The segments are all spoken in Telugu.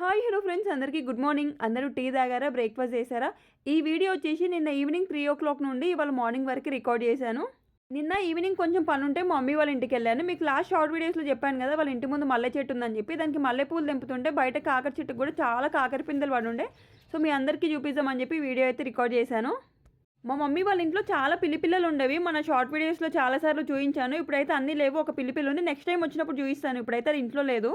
Hi hello friends. అందరికీ గుడ్ మార్నింగ్. అందరూ టీ తాగారా? బ్రేక్ఫాస్ట్ చేశారా? ఈ వీడియో వచ్చేసి నిన్న ఈవినింగ్ త్రీ ఓ క్లాక్ నుండి ఇవాళ మార్నింగ్ వరకు రికార్డ్ చేశాను. నిన్న ఈవినింగ్ కొంచెం పని ఉంటే మా మమ్మీ వాళ్ళ ఇంటికి వెళ్ళాను. మీకు లాస్ట్ షార్ట్ వీడియోస్లో చెప్పాను కదా వాళ్ళ ఇంటి ముందు మల్లె చెట్టు ఉందని చెప్పి దానికి మల్లెపూలు తెంపుతుంటే బయట కాకర చెట్టుకు కూడా చాలా కాకర పిందెలు పడి ఉండే సో మీ అందరికీ చూపిద్దామని చెప్పి వీడియో అయితే రికార్డ్ చేశాను. మా మమ్మీ వాళ్ళ ఇంట్లో చాలా పిల్లి పిల్లలు ఉండేవి. మన షార్ట్ వీడియోస్లో చాలాసార్లు చూపించాను ఇప్పుడైతే అన్నీ లేవు. ఒక పిల్లి పిల్ల ఉంది. నెక్స్ట్ టైం వచ్చినప్పుడు చూపిస్తాను ఇప్పుడైతే అది ఇంట్లో లేదు.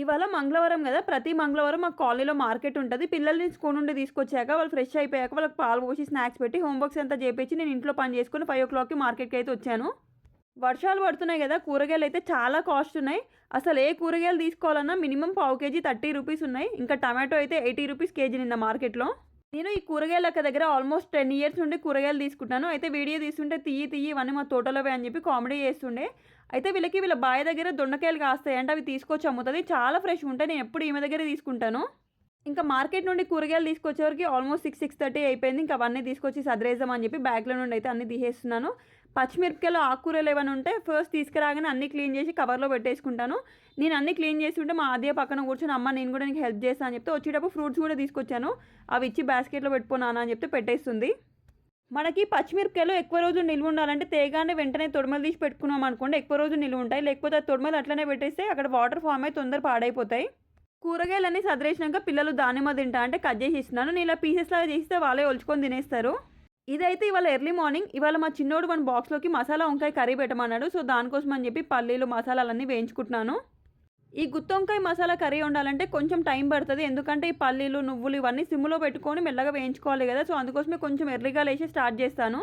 ఇవాళ మంగళవారం కదా ప్రతి మంగళవారం మాకు కాలనీలో మార్కెట్ ఉంటుంది. పిల్లల్ని స్కూల్ నుండి తీసుకొచ్చాక వాళ్ళు ఫ్రెష్ అయిపోయాక వాళ్ళకి పాలు పోసి స్నాక్స్ పెట్టి హోంవర్క్స్ అంతా చేపించి నేను ఇంట్లో పని చేసుకుని ఫైవ్ ఓ క్లాక్కి మార్కెట్కి అయితే వచ్చాను. వర్షాలు పడుతున్నాయి కదా కూరగాయలు అయితే చాలా కాస్ట్ ఉన్నాయి. అసలు ఏ కూరగాయలు తీసుకోవాలన్నా మినిమం పావు కేజీ థర్టీ రూపీస్ ఉన్నాయి. ఇంకా టమాటో అయితే ఎయిటీ రూపీస్ కేజీ నిన్న మార్కెట్లో. నేను ఈ కూరగాయల దగ్గర ఆల్మోస్ట్ టెన్ ఇయర్స్ నుండి కూరగాయలు తీసుకుంటాను. అయితే వీడియో తీసుకుంటే తీయి తీయి ఇవన్నీ మా తోటలోవే అని చెప్పి కామెడీ చేస్తుండే. అయితే వీళ్ళకి వీళ్ళ బాయ్ దగ్గర దొండకాయలు కాస్తాయి అంటే అవి తీసుకొచ్చి అమ్ముతుంది చాలా ఫ్రెష్ ఉంటాయి. నేను ఎప్పుడు ఈమె దగ్గర తీసుకుంటాను. ఇంకా మార్కెట్ నుండి కూరగాయలు తీసుకొచ్చేవరకు ఆల్మోస్ట్ సిక్స్ సిక్స్ థర్టీ అయిపోయింది. ఇంకా అవన్నీ తీసుకొచ్చి సదరేద్దాం అని చెప్పి బ్యాగ్లో నుండి అయితే అన్ని తీసేస్తున్నాను. పచ్చిమిరపకాయలు ఆకుకూరలు ఏమైనా ఉంటే ఫస్ట్ తీసుకురాగానే అన్ని క్లీన్ చేసి కవర్లో పెట్టేసుకుంటాను. నేను అన్ని క్లీన్ చేసి ఉంటే మా ఆద్య పక్కన కూర్చొని అమ్మ నేను కూడా నీకు హెల్ప్ చేస్తాను అని చెప్తే వచ్చేటప్పుడు ఫ్రూట్స్ కూడా తీసుకొచ్చాను. అవి ఇచ్చి బాస్కెట్లో పెట్టుకున్నాను అని చెప్తే పెట్టేస్తుంది. మనకి పచ్చిమిరపకాయలు ఎక్కువ రోజులు నిల్వ ఉండాలంటే తేగానే వెంటనే తొడమలు తీసి పెట్టుకున్నాం అనుకోండి ఎక్కువ రోజులు నిల్వ ఉంటాయి. లేకపోతే తొడమలు అట్లనే పెట్టేస్తే అక్కడ వాటర్ ఫామ్ అయి తొందర పాడైపోతాయి. కూరగాయలన్నీ సదరేసినాక పిల్లలు దానిమ్మ తింటా అంటే కట్ చేసి ఇస్తున్నాను. నేను ఇలా పీసెస్ లాగా చేస్తే వాళ్ళే ఒలుచుకొని తినేస్తారు. ఇదైతే ఇవాళ ఎర్లీ మార్నింగ్. ఇవాళ మా చిన్నోడు మన బాక్స్లోకి మసాలా వంకాయ కర్రీ పెట్టమన్నాడు. సో దానికోసం అని చెప్పి పల్లీలు మసాలాలన్నీ వేయించుకుంటున్నాను. ఈ గుత్తొంకాయ మసాలా కర్రీ ఉండాలంటే కొంచెం టైం పడుతుంది. ఎందుకంటే ఈ పల్లీలు నువ్వులు ఇవన్నీ సిమ్లో పెట్టుకొని మెల్లగా వేయించుకోవాలి కదా. సో అందుకోసమే కొంచెం ఎర్లీగా లేచి స్టార్ట్ చేస్తాను.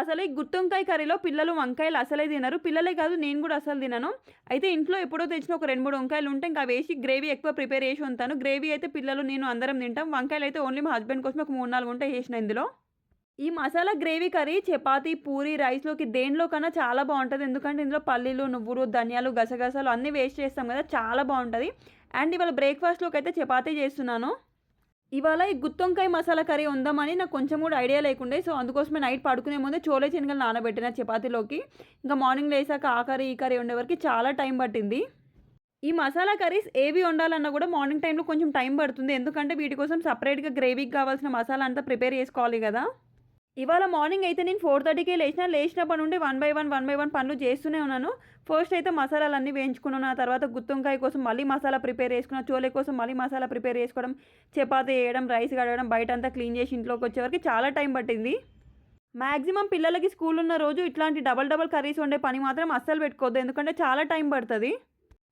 అసలు ఈ గుత్తొంకాయ కర్రీలో పిల్లలు వంకాయలు అసలే తినరు. పిల్లలే కాదు నేను కూడా అసలు తినను. అయితే ఇంట్లో ఎప్పుడో తెచ్చిన ఒక రెండు మూడు వంకాయలు ఉంటే ఇంకా వేసి గ్రేవీ ఎక్కువ ప్రిపేర్ చేసి ఉంటాను గ్రేవీ అయితే పిల్లలు నేను అందరం తింటాం. వంకాయలు అయితే ఓన్లీ మా హస్బెండ్ కోసం ఒక మూడు నాలుగు ఉంటాయి చేసిన ఇందులో. ఈ మసాలా గ్రేవీ కర్రీ చపాతీ పూరి రైస్లోకి దేనిలో కన్నా చాలా బాగుంటుంది. ఎందుకంటే ఇందులో పల్లీలు నువ్వులు ధనియాలు గసగసాలు అన్నీ వేస్ట్ చేస్తాం కదా చాలా బాగుంటుంది. అండ్ ఇవాళ బ్రేక్ఫాస్ట్లోకి అయితే చపాతీ చేస్తున్నాను. ఇవాళ ఈ గుత్తొంకాయ మసాలా కర్రీ ఉందామని నాకు కొంచెం కూడా ఐడియా లేకుండే సో అందుకోసమే నైట్ పడుకునే ముందే చోలే శనగలు నానబెట్టిన చపాతీలోకి. ఇంకా మార్నింగ్ లేసాక ఆ కర్రీ ఈ కర్రీ ఉండే వరకు చాలా టైం పట్టింది. ఈ మసాలా కర్రీస్ ఏవి వండాలన్నా కూడా మార్నింగ్ టైంలో కొంచెం టైం పడుతుంది. ఎందుకంటే వీటి కోసం సపరేట్గా గ్రేవీకి కావాల్సిన మసాలా అంతా ప్రిపేర్ చేసుకోవాలి కదా. ఇవాళ మార్నింగ్ అయితే నేను ఫోర్ థర్టీకే లేచిన లేచినప్పటి నుండి one by one one by one పనులు చేస్తూనే ఉన్నాను. ఫస్ట్ అయితే మసాలాలన్నీ వేయించుకున్నాను ఆ తర్వాత గుత్తొంకాయ కోసం మళ్ళీ మసాలా ప్రిపేర్ చేసుకున్నాను చోలే కోసం మళ్ళీ మసాలా ప్రిపేర్ చేసుకోవడం చపాతీ వేయడం రైస్ కడగడం బయట అంతా క్లీన్ చేసి ఇంట్లోకి వచ్చేవరకు చాలా టైం పట్టింది. మ్యాక్సిమం పిల్లలకి స్కూల్ ఉన్న రోజు ఇట్లాంటి డబల్ డబల్ కర్రీస్ వండే పని మాత్రం అస్సలు పెట్టుకోవద్దు ఎందుకంటే చాలా టైం పడుతుంది.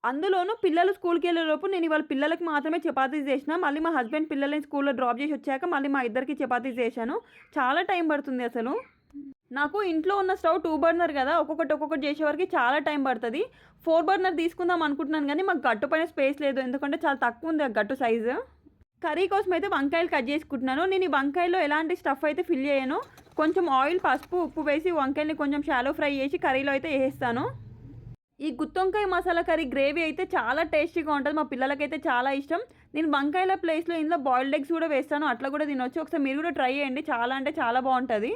అందులోనూ పిల్లలు స్కూల్కి వెళ్ళేలోపు నేను ఇవాళ పిల్లలకి మాత్రమే చపాతీస్ చేసిన మళ్ళీ మా హస్బెండ్ పిల్లల్ని స్కూల్లో డ్రాప్ చేసి వచ్చాక మళ్ళీ మా ఇద్దరికి చపాతీస్ చేశాను. చాలా టైం పడుతుంది అసలు. నాకు ఇంట్లో ఉన్న స్టవ్ టూ బర్నర్ కదా ఒక్కొక్కటి ఒక్కొక్కటి చేసే వరకు చాలా టైం పడుతుంది. ఫోర్ బర్నర్ తీసుకుందాం అనుకుంటున్నాను కానీ మాకు గట్టు పైన స్పేస్ లేదు ఎందుకంటే చాలా తక్కువ ఉంది ఆ గట్టు సైజు. కర్రీ కోసం అయితే వంకాయలు కట్ చేసుకుంటున్నాను. నేను ఈ వంకాయలో ఎలాంటి స్టఫ్ అయితే ఫిల్ చేయను కొంచెం ఆయిల్ పసుపు ఉప్పు వేసి వంకాయల్ని కొంచెం షాలో ఫ్రై చేసి కర్రీలో అయితే వేసేస్తాను. ఈ గుత్తొంకాయ మసాలా కర్రీ గ్రేవీ అయితే చాలా టేస్టీగా ఉంటుంది. మా పిల్లలకైతే చాలా ఇష్టం. నేను వంకాయల ప్లేస్లో ఇందులో బాయిల్డ్ ఎగ్స్ కూడా వేస్తాను. అట్లా కూడా తినొచ్చు. ఒకసారి మీరు కూడా ట్రై చేయండి. చాలా అంటే చాలా బాగుంటుంది.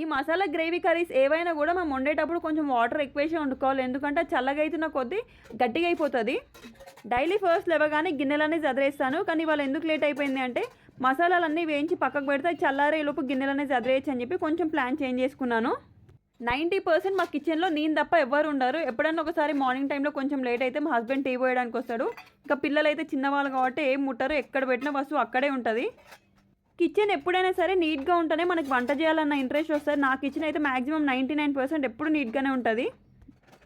ఈ మసాలా గ్రేవీ కర్రీస్ ఏవైనా కూడా మనం వండేటప్పుడు కొంచెం వాటర్ ఎక్కువేసి వండుకోవాలి. ఎందుకంటే చల్లగా అవుతున్న కొద్దీ గట్టిగా అయిపోతుంది. డైలీ ఫస్ట్ లేవగానే గిన్నెలన్నీ చదిరేస్తాను. కానీ వాళ్ళు ఎందుకు లేట్ అయిపోయింది అంటే మసాలాలన్నీ వేయించి పక్కకు పెడితే చల్లారే లోపు గిన్నెలన్నీ చదిరేయచ్చు అని చెప్పి కొంచెం ప్లాన్ చేంజ్ చేసుకున్నాను. నైంటీ పర్సెంట్ మా కిచెన్లో నేను తప్ప ఎవరు ఉండరు. ఎప్పుడన్నా ఒకసారి మార్నింగ్ టైంలో కొంచెం లేట్ అయితే మా హస్బెండ్ టీ పోయడానికి వస్తాడు. ఇంకా పిల్లలు అయితే చిన్నవాళ్ళు కాబట్టి ఏం ముట్టరు. ఎక్కడ పెట్టిన వస్తువు అక్కడే ఉంటుంది. కిచెన్ ఎప్పుడైనా సరే నీట్గా ఉంటేనే మనకి వంట చేయాలన్న ఇంట్రెస్ట్ వస్తుంది. నా కిచెన్ అయితే మాక్సిమం నైంటీ నైన్ పర్సెంట్ ఎప్పుడు నీట్గానే ఉంటుంది.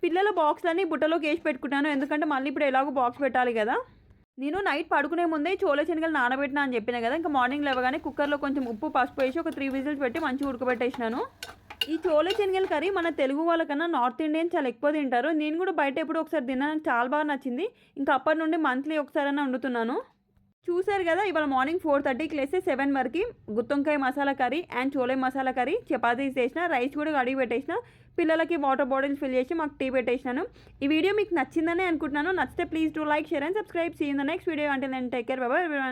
పిల్లల బాక్స్లన్నీ బుట్టలోకి వేసి పెట్టుకుంటాను. ఎందుకంటే మళ్ళీ ఇప్పుడు ఎలాగో బాక్స్ పెట్టాలి కదా. నేను నైట్ పడుకునే ముందే చోళ శనగలు నానబెట్టినా అని చెప్పిన కదా. ఇంకా మార్నింగ్ లేవగానే కుక్కర్లో కొంచెం ఉప్పు పసుపు వేసి ఒక త్రీ విజిల్స్ పెట్టి మంచిగా ఉడకబెట్టేసినాను. ఈ చోలే శనగల కర్రీ మన తెలుగు వాళ్ళకన్నా నార్త్ ఇండియన్ చాలా ఎక్కువ తింటారు. నేను కూడా బయట ఎప్పుడు ఒకసారి తిన్నాను చాలా బాగా నచ్చింది. ఇంకా అప్పటి నుండి మంత్లీ ఒకసారైనా వండుతున్నాను. చూసారు కదా ఇవాళ మార్నింగ్ ఫోర్ థర్టీకి లేస్తే సెవెన్ వరకు గుత్తొంకాయ masala curry and chole masala curry chapatis చేసిన రైస్ కూడా కడిగి పెట్టేసిన పిల్లలకి వాటర్ బాటిల్స్ ఫిల్ చేసి మాకు టీ పెట్టేసినాను. ఈ వీడియో మీకు నచ్చిందని అనుకుంటున్నాను. నచ్చితే please do like share and subscribe. See in the next video అంటే నేను టేక్ కేర్ బాబా ఎవరి